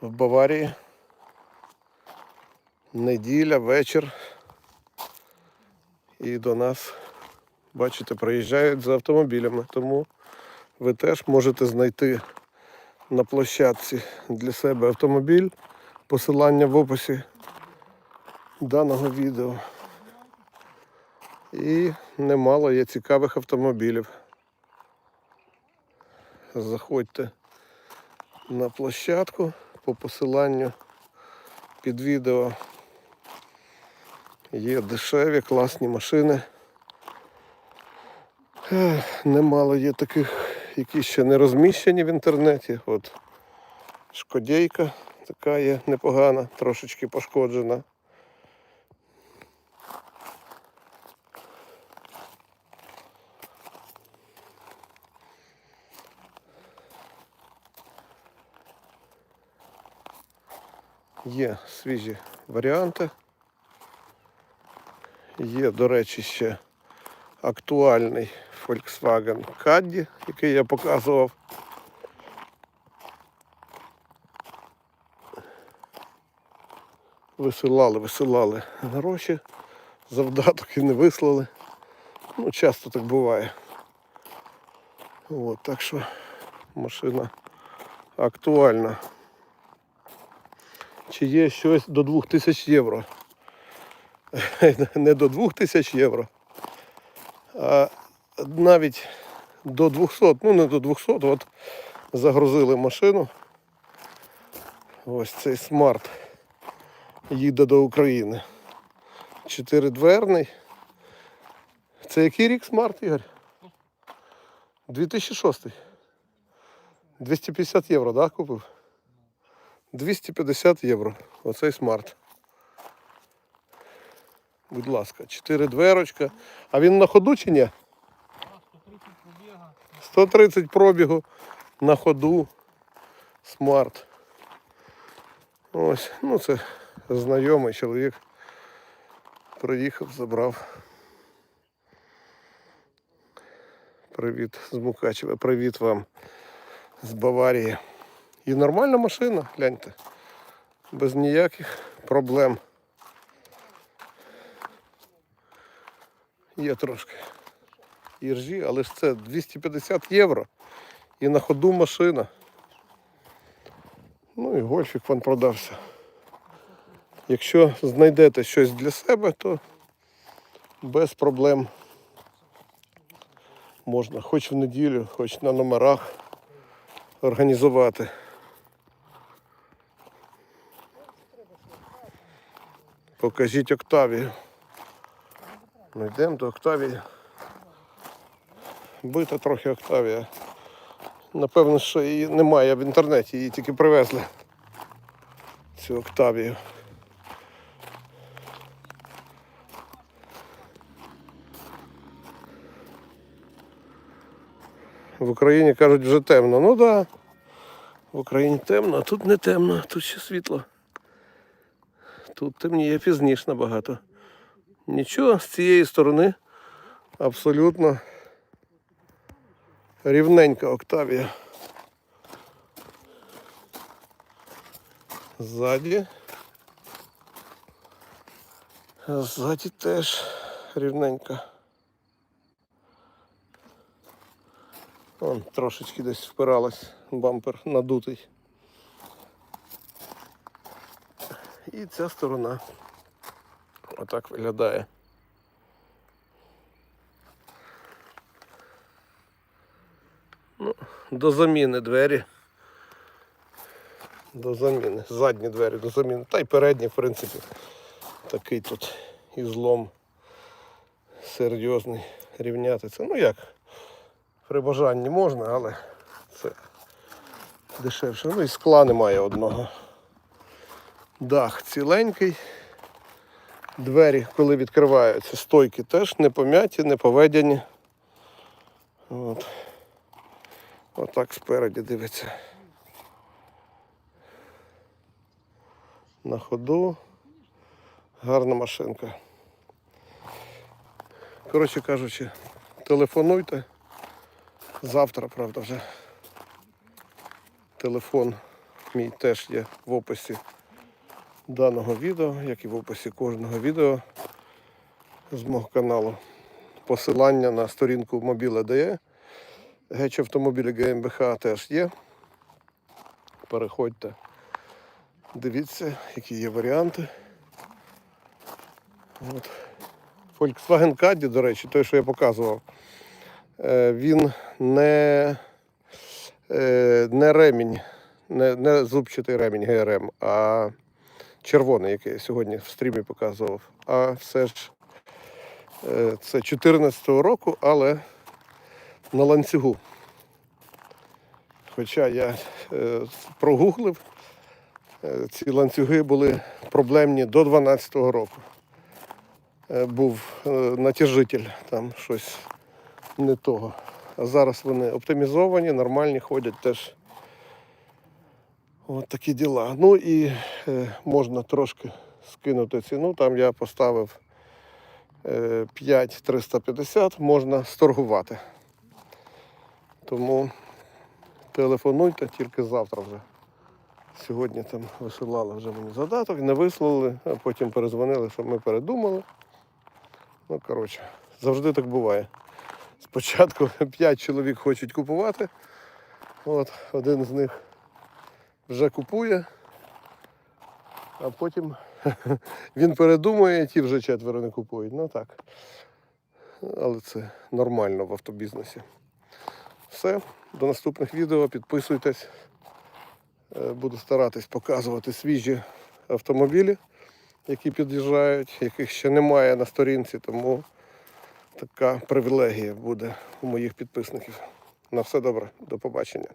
в Баварії. Неділя, вечір. І до нас, бачите, приїжджають з автомобілями. Тому ви теж можете знайти на площадці для себе автомобіль. Посилання в описі даного відео. І немало є цікавих автомобілів. Заходьте на площадку по посиланню під відео. Є дешеві, класні машини. Немало є таких, які ще не розміщені в інтернеті. От Шкодейка така є непогана, трошечки пошкоджена. Є свіжі варіанти. Є, до речі, ще актуальний Volkswagen Caddy, який я показував. Висилали, висилали гроші, завдаток і не вислали. Ну, часто так буває. От, так що машина актуальна. Чи є щось до 2000 євро? Не до 2000 євро, а навіть до 200, ну не до 200, от загрузили машину. Ось цей смарт їде до України. Чотиридверний. Це який рік смарт, Ігор? 2006. 250 євро, так, да, купив? 250 євро. Оцей смарт. Будь ласка, 4 дверочка. А він на ходу чи ні? 130 пробігу на ходу. Смарт. Ось, ну це знайомий чоловік. Приїхав, забрав. Привіт з Мукачева, привіт вам з Баварії. І нормальна машина, гляньте. Без ніяких проблем. Є трошки іржі, але ж це 250 євро. І на ходу машина. Ну і гольфік вон продався. Якщо знайдете щось для себе, то без проблем можна хоч в неділю, хоч на номерах організувати. Покажіть Октавію. Ми йдемо до Октавії. Бита трохи Октавія. Напевно, що її немає в інтернеті, її тільки привезли. Цю Октавію. В Україні кажуть вже темно. Ну так. Да. В Україні темно, а тут не темно, тут ще світло. Тут темніє пізніше набагато. Нічого, з цієї сторони абсолютно рівненька Октавія. Ззаді. Ззаді теж рівненька. Вон трошечки десь впиралась, бампер надутий. І ця сторона отак виглядає. Ну, до заміни двері. До заміни. Задні двері до заміни. Та й передні, в принципі. Такий тут і злом серйозний рівняти це. Ну як? При бажанні можна, але це дешевше. Ну і скла немає одного. Дах ціленький. Двері, коли відкриваються, стойки теж не пом'яті, не поведені. От. Отак спереді дивиться. На ходу. Гарна машинка. Коротше кажучи, телефонуйте. Завтра, правда, вже телефон мій теж є в описі даного відео, як і в описі кожного відео з мого каналу. Посилання на сторінку мобіля ДЕ. Геч автомобілі ГМБХ теж є. Переходьте, дивіться, які є варіанти. От. Volkswagen Caddy, до речі, той, що я показував, е, він не, е, не ремінь, не, не зубчатий ремінь ГРМ, а червоний, який я сьогодні в стрімі показував. А все ж е, це 14-го року, але на ланцюгу. Хоча я е, прогуглив, е, ці ланцюги були проблемні до 12-го року. Був натяжитель, там щось не того. А зараз вони оптимізовані, нормальні, ходять теж. От такі діла. Ну і е, можна трошки скинути ціну. Там я поставив е, 5350, можна сторгувати. Тому телефонуйте тільки завтра вже. Сьогодні там висилали вже мені задаток, не вислали, а потім перезвонили, щоб ми передумали. Ну, коротше, завжди так буває. Спочатку 5 чоловік хочуть купувати. От, один з них вже купує, а потім він передумує, і ті вже четверо не купують. Ну так. Але це нормально в автобізнесі. Все, до наступних відео. Підписуйтесь. Е, Буду старатись показувати свіжі автомобілі, які під'їжджають, яких ще немає на сторінці, тому така привілегія буде у моїх підписників. На все добре, до побачення.